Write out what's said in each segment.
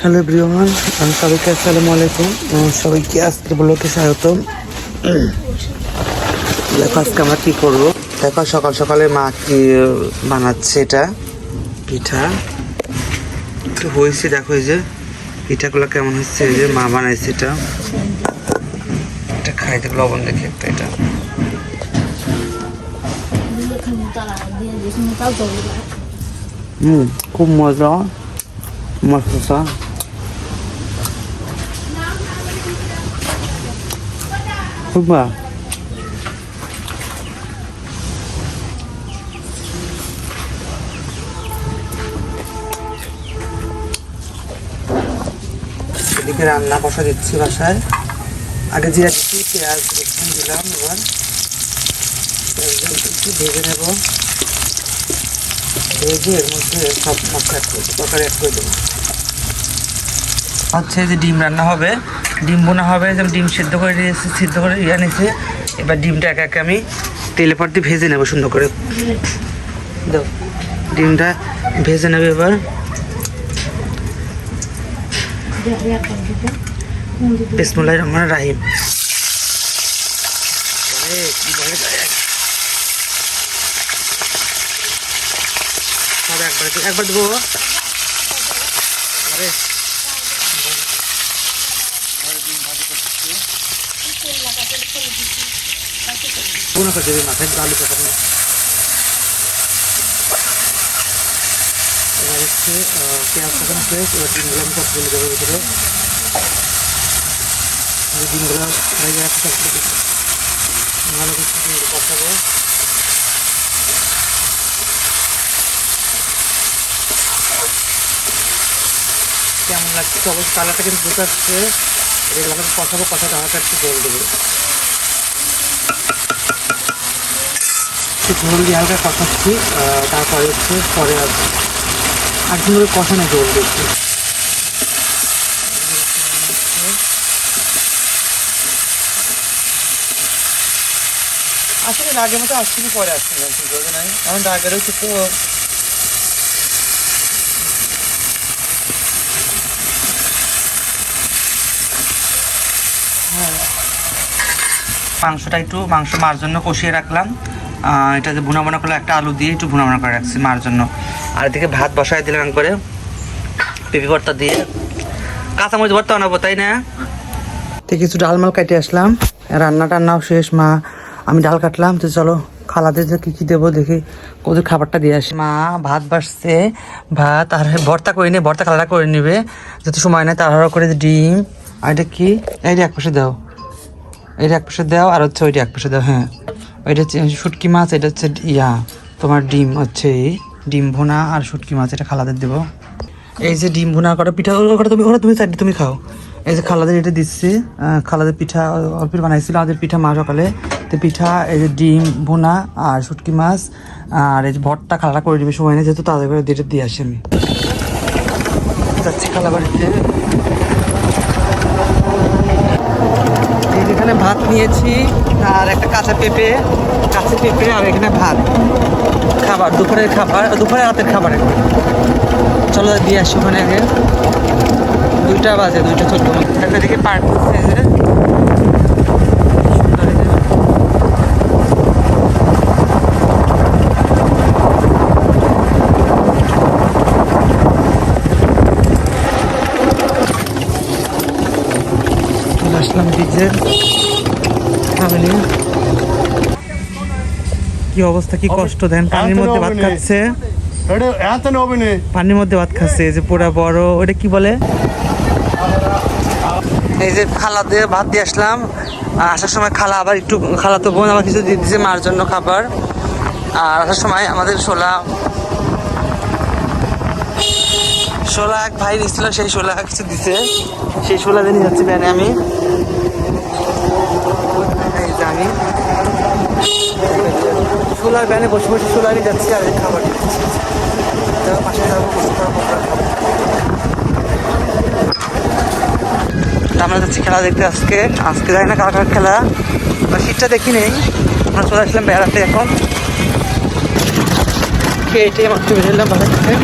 Hello ব্রিয়মান সবাইকে আসসালামু আলাইকুম। সবাইকে আজকে ব্লকে স্বাগতম। দেখো আজকে আমরা কি করব? দেখো, সকাল সকালে মা কি বানাচ্ছে এটা? পিঠা। তো হয়েছে, দেখো এই যে, পিঠাগুলো কেমন হচ্ছে এই যে মা বানাইছে এটা। এটা খাই, দেখো, লবণ দেখে একটা এটা। হুম, খুব মজা মশলা ভালো। এদিকে রান্না বসা দিচ্ছি বাসায়। আগে জিরা দিচ্ছি, পেঁয়াজ এবার। পেঁয়াজগুলো একটু ভেজে নেব। ভেজে এর মধ্যে সব মশলা করে দেবো। হচ্ছে যে ডিম রান্না হবে। ডিম বোনা হবে, যেমন ডিম সিদ্ধ করে নিয়েছি, সিদ্ধ করে ইয়ে নিয়েছি। এবার ডিমটা একা একা আমি তেলে দিয়ে ভেজে নেব সুন্দর করে। দাও, ডিমটা ভেজে নেবে এবার। বিসমুল্লাহ রহমান রাহিম। একবার একবার দেবো। আরে। করে মাথায় এবার হচ্ছে পেঁয়াজ কাটানো শেষ এবার ডিমগুলো আমি সব তুলে দেবো ভিতরে ডিমগুলো হয়ে ভালো করে কষাবো কেমন লাগছে অবশ্যই কালারটা কিন্তু বুঝতে আসছে কষাবো কষাতে হালকা একটু জল দেবো ঝোল দিয়ে হালকা কষাচ্ছি তারপরে হচ্ছে পরে আর কি করে কষানো জল দিচ্ছি। আসলে আগের মতো আসছি কি পরে আসছি না ঠিক আছে নাই এখন আগের হচ্ছে তো মাংসটা একটু মাংস মার জন্য কষিয়ে রাখলাম। এটা যে ভুনা ভুনা করলে, একটা আলু দিয়ে একটু ভুনা ভুনা করে রাখছি মার জন্য। আর এদিকে ভাত বসাই দিলাম করে। পেঁপে ভর্তা দিয়ে। কাঁচামরিচ ভর্তা বানাবো, তাই না? তো কিছু ডাল মাল কাটে আসলাম। রান্না টান্নাও শেষ, মা। আমি ডাল কাটলাম, তো চলো, খালাদের কী কী দেবো দেখি ওদের খাবারটা দিয়ে আসি। মা, ভাত বাসছে, ভাত আর ভর্তা করে নিয়ে ভর্তা খালাটা করে নেবে। যত সময় নেয় তাড়াহুড়ো করে ডিম। আর এটা কি? এইটা এক পাশে দাও। এটা এক পাশে দাও, আর হচ্ছে ওইটা এক পাশে দাও হ্যাঁ। ওইটা হচ্ছে শুটকি মাছ, এটা হচ্ছে ইয়া, তোমার ডিম হচ্ছে ডিম ভুনা আর শুটকি মাছ, এটা খালাদের দেবো। এই যে ডিম ভুনা করা পিঠা ওটা তুমি ওটা তুমি চারটে তুমি খাও। এই যে খালাদের এটা দিচ্ছি খালাদের পিঠা অল্প বানাইছিল আমাদের পিঠা মা সকালে। তো পিঠা, এই যে ডিম ভুনা আর শুটকি মাছ, আর এই যে ভর্তা খালাটা করে দিবে সময় নেই যেহেতু তাদের করে দিয়ে আসি আমি। যাচ্ছি খালা বাড়িতে এই যে এখানে ভাত নিয়েছি আর একটা কাঁচা পেঁপে কাঁচা পেঁপে আর এখানে ভাত। খাবার, দুপুরের খাবার, দুপুরে রাতের খাবার। চলো দিয়ে আসি ওখানে আগে। দুইটা বাজে, দুইটা চোদ্দ একটা দিকে পার্ক আসলাম ডিজেল ফ্যামিলি। কি অবস্থা কি কষ্ট দেন পানির মধ্যে ভাত খাচ্ছে। পানির মধ্যে ভাত খাচ্ছে এই যে পুরা বড় ওটা কি বলে? এই যে খালা দিয়ে ভাত দিয়ে আসলাম। আর আসার সময় খালা আবার একটু খালা তো বোন আবার কিছু দিয়ে দিয়েছে মার জন্য খাবার। আর আসার সময় আমাদের শোলা শোলা এক ভাই দিচ্ছিল সেই শোলা কিছু দিছে। সেই শোলা দিয়ে নিয়ে যাচ্ছি ব্যানে আমি এই যে আমি শোলার ব্যানে বসে বসে শোলারই যাচ্ছি আর খাবার আমরা যাচ্ছি খেলা দেখতে আজকে। আজকে যাই না কার খেলা। বা শীতটা দেখি নেই। আমরা চলে আসলাম বেড়াতে এখন। খেয়ে টেয়ে মাত্র বেরোলাম বাসা থেকে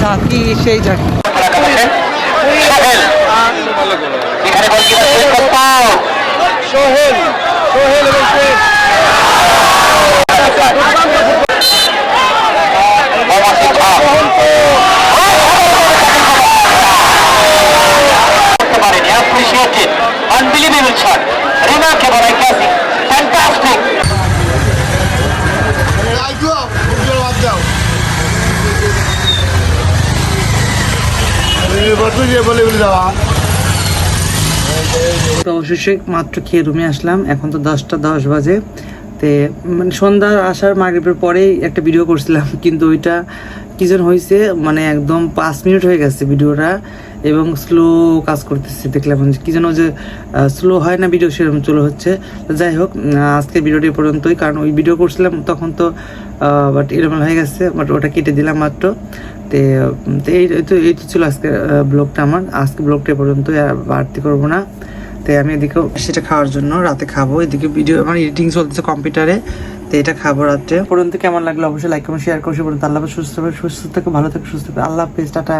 ঝাঁকি, সেই ঝাঁকি সোহেল এখানে গোলকিপার সোহেল সোহেল এবং appreciated unbelievable shot remarkable I classic fantastic Basu যে বলে বলে যাওয়া তো অবশেষে মাত্র খেয়ে রুমে আসলাম। এখন তো দশটা দশ বাজে। তে মানে সন্ধ্যা আসার মাগরিবের পরেই একটা ভিডিও করছিলাম কিন্তু ওইটা কি যেন হয়েছে মানে একদম পাঁচ মিনিট হয়ে গেছে ভিডিওটা এবং স্লো কাজ করতেছে দেখলাম কি যেন যে স্লো হয় না ভিডিও সেরকম চলে হচ্ছে। যাই হোক উম, আজকের ভিডিওটি পর্যন্তই কারণ ওই ভিডিও করছিলাম তখন তো বাট এরকম হয়ে গেছে বাট ওটা কেটে দিলাম মাত্র। তে এই তো এই তো ছিল আজকে ব্লগটা আমার। আজকে ব্লগটা এ পর্যন্তই আর বাড়তি করব না। তো আমি এদিকে সেটা খাওয়ার জন্য রাতে খাব। এদিকে ভিডিও আমার এডিটিং চলতেছে কম্পিউটারে তো এটা খাব রাতে পর্যন্ত কেমন লাগল? অবশ্যই লাইক কমেন্ট শেয়ার করছি আল্লাহ সুস্থ থাকবে সুস্থ থেকে, ভালো থাকবে সুস্থ থাকবে আল্লাহ হাফিজ, টাটা।